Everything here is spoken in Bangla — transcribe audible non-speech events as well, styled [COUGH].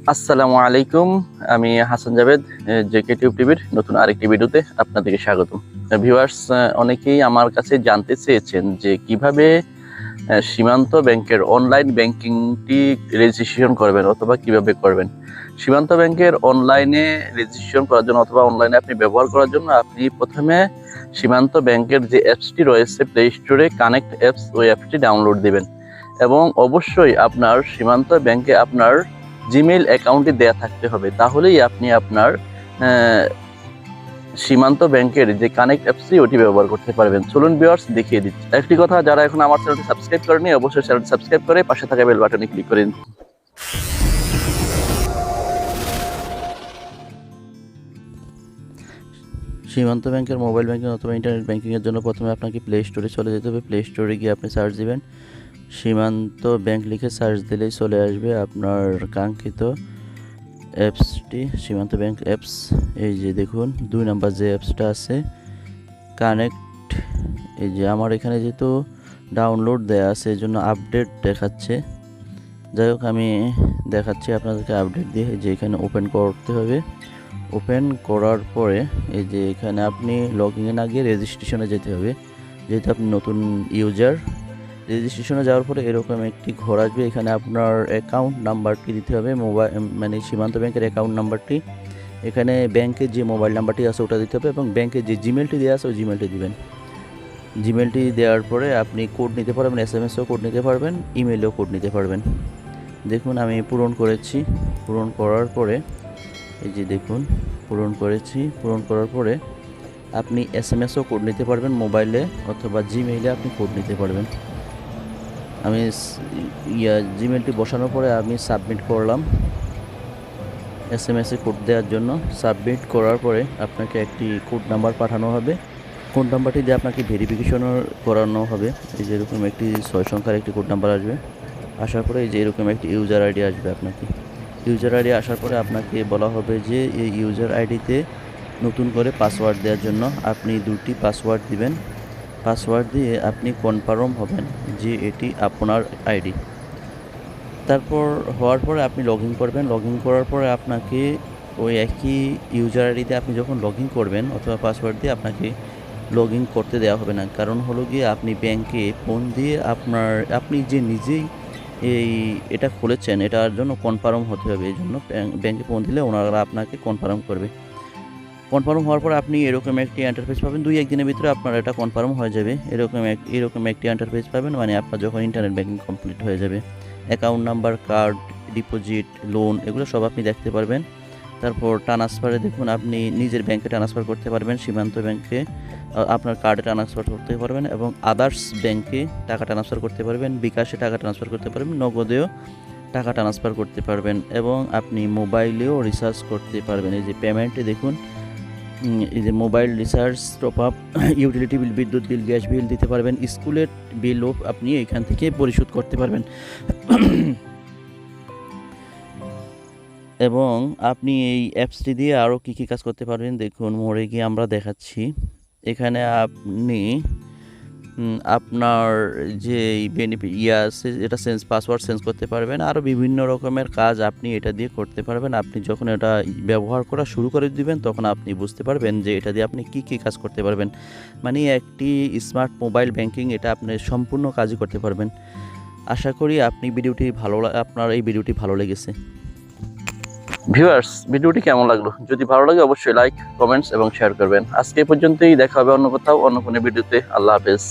আসসালামু আলাইকুম, আমি হাসান জাভেদ জেকে টিউব টিভির নতুন আরেকটি ভিডিওতে আপনাদেরকে স্বাগতম। ভিউয়ার্স অনেকেই আমার কাছে জানতে চেয়েছেন যে কীভাবে সীমান্ত ব্যাংকের অনলাইন ব্যাংকিংটি রেজিস্ট্রেশন করবেন অথবা কীভাবে করবেন। সীমান্ত ব্যাংকের অনলাইনে রেজিস্ট্রেশন করার জন্য অথবা অনলাইনে আপনি ব্যবহার করার জন্য আপনি প্রথমে সীমান্ত ব্যাংকের যে অ্যাপসটি রয়েছে প্লে স্টোরে কানেক্ট অ্যাপস ওই অ্যাপসটি ডাউনলোড দিবেন এবং অবশ্যই আপনার সীমান্ত ব্যাংকে আপনার জিমেইল অ্যাকাউন্টে দেয়া থাকতে হবে। তাহলেই আপনি আপনার সীমান্ত ব্যাংকের যে কানেক্ট অ্যাপসটি ওটি ব্যবহার করতে পারবেন। চলুন ভিউয়ার্স দেখিয়ে দিচ্ছি। একটি কথা, যারা এখন আমার চ্যানেলটি সাবস্ক্রাইব করেনি, অবশ্যই চ্যানেলটি সাবস্ক্রাইব করে পাশে থাকা বেল বাটনে ক্লিক করেন সীমান্ত ব্যাংকের মোবাইল ব্যাংকিং অথবা ইন্টারনেট ব্যাংকিংয়ের জন্য প্রথমে আপনাকে প্লে স্টোরে চলে যেতে হবে। প্লে স্টোরে গিয়ে আপনি সার্চ দিবেন। সীমান্ত ব্যাংক লিখে সার্চ দিলেই চলে আসবে আপনার কাঙ্ক্ষিত অ্যাপসটি সীমান্ত ব্যাংক অ্যাপস এই যে দেখুন, দুই নাম্বার যে অ্যাপসটা আছে কানেক্ট এই যে আমার এখানে যেহেতু ডাউনলোড দেয়া আছে, এই জন্য আপডেট দেখাচ্ছে। যাই হোক, আমি দেখাচ্ছি আপনাদেরকে আপডেট দিয়ে যে এখানে ওপেন করতে হবে। ওপেন করার পরে, এই যে এখানে আপনি লগ ইন আগে রেজিস্ট্রেশনে যেতে হবে। যেহেতু আপনি নতুন ইউজার রেজিস্ট্রেশনে যাওয়ার পরে এরকম একটি ঘর আসবে। এখানে আপনার অ্যাকাউন্ট নাম্বারটি দিতে হবে মোবাইল মানে সীমান্ত ব্যাংকের অ্যাকাউন্ট নাম্বারটি এখানে ব্যাংকের যে মোবাইল নাম্বারটি আছে ওটা দিতে হবে এবং ব্যাংকের যে জিমেলটি দেওয়া আছে ওই জিমেলটি দিবেন। জিমেলটি দেওয়ার পরে আপনি কোড নিতে পারবেন এস এম এসও কোড নিতে পারবেন ইমেলেও কোড নিতে পারবেন। দেখুন, আমি পূরণ করেছি। পূরণ করার পরে, এই যে দেখুন, পূরণ করেছি। পূরণ করার পরে আপনি এস এম এসও কোড নিতে পারবেন মোবাইলে অথবা জিমেইলে আপনি কোড নিতে পারবেন। আমি ইয়া জিমেলটি বসানোর পরে আমি সাবমিট করলাম। এস এম এসে কোড দেওয়ার জন্য। সাবমিট করার পরে আপনাকে একটি কোড নাম্বার পাঠানো হবে। কোড নাম্বারটি দিয়ে আপনাকে ভেরিফিকেশনও করানো হবে। এই যে এরকম একটি ছয় সংখ্যার একটি কোড নাম্বার আসবে। আসার পরে এই যে এরকম একটি ইউজার আইডি আসবে আপনাকে। ইউজার আইডি আসার পরে আপনাকে বলা হবে যে এই ইউজার আইডিতে নতুন করে পাসওয়ার্ড দেওয়ার জন্য আপনি দুটি পাসওয়ার্ড দিবেন। পাসওয়ার্ড দিয়ে আপনি কনফার্ম হবেন যে এটি আপনার আইডি। তারপর হওয়ার পরে আপনি লগ ইন করবেন। লগ ইন করার পরে আপনাকে ওই একই ইউজার আইডিতে আপনি যখন লগ ইন করবেন অথবা পাসওয়ার্ড দিয়ে আপনাকে লগ ইন করতে দেওয়া হবে না। কারণ হলো গিয়ে আপনি ব্যাংকে ফোন দিয়ে আপনার, আপনি যে নিজেই এই এটা খুলেছেন, এটার জন্য কনফার্ম হতে হবে। এই জন্য ব্যাং- ব্যাংকে ফোন দিলে ওনারা আপনাকে কনফার্ম করবে। কনফার্ম হওয়ার পর আপনি এরকম একটি ইন্টারফেস পাবেন। দুই একদিনের ভিতরে আপনার এটা কনফার্ম হয়ে যাবে। এরকম এক, এরকম একটি ইন্টারফেস পাবেন মানে আপনার যখন ইন্টারনেট ব্যাঙ্কিং কমপ্লিট হয়ে যাবে। Account number card deposit loan এগুলো সব আপনি দেখতে পারবেন। তারপর ট্রান্সফারে দেখুন, আপনি নিজের ব্যাংকে ট্রান্সফার করতে পারবেন, সীমান্ত ব্যাংকে আপনার কার্ডে ট্রান্সফার করতে পারবেন এবং আদার্স ব্যাংকে টাকা ট্রান্সফার করতে পারবেন, বিকাশে টাকা ট্রান্সফার করতে পারবেন, নগদেও টাকা ট্রান্সফার করতে পারবেন এবং আপনি মোবাইলেও রিচার্জ করতে পারবেন। এই যে পেমেন্টে দেখুন এই যে mobile recharge top up utility bill বিদ্যুৎ বিল গ্যাস বিল দিতে পারবেন। স্কুলের বিলও আপনি এখান থেকে পরিশোধ করতে পারবেন। [CLEARS THROAT] এবং আপনি এই অ্যাপসটি দিয়ে আরও কী কী কাজ করতে পারবেন, দেখুন, মোড়ে গিয়ে আমরা দেখাচ্ছি। এখানে আপনি আপনার যে বেনিফিট ইয়ে আছে এটা সেন্স পাসওয়ার্ড চেঞ্জ করতে পারবেন। আরও বিভিন্ন রকমের কাজ আপনি এটা দিয়ে করতে পারবেন। আপনি যখন এটা ব্যবহার করা শুরু করে দিবেন, তখন আপনি বুঝতে পারবেন যে এটা দিয়ে আপনি কী কী কাজ করতে পারবেন। মানে একটি স্মার্ট মোবাইল ব্যাংকিং এটা আপনি সম্পূর্ণ কাজই করতে পারবেন। আশা করি আপনি ভিডিওটি ভালো আপনার এই ভিডিওটি ভালো লেগেছে। ভিউয়ার্স, ভিডিওটি কেমন লাগল? যদি ভালো লাগে, অবশ্যই লাইক কমেন্টস এবং শেয়ার করবেন। আজকে পর্যন্তই, দেখা হবে অন্য কোথাও, অন্য কোনো ভিডিওতে। আল্লাহ হাফেজ।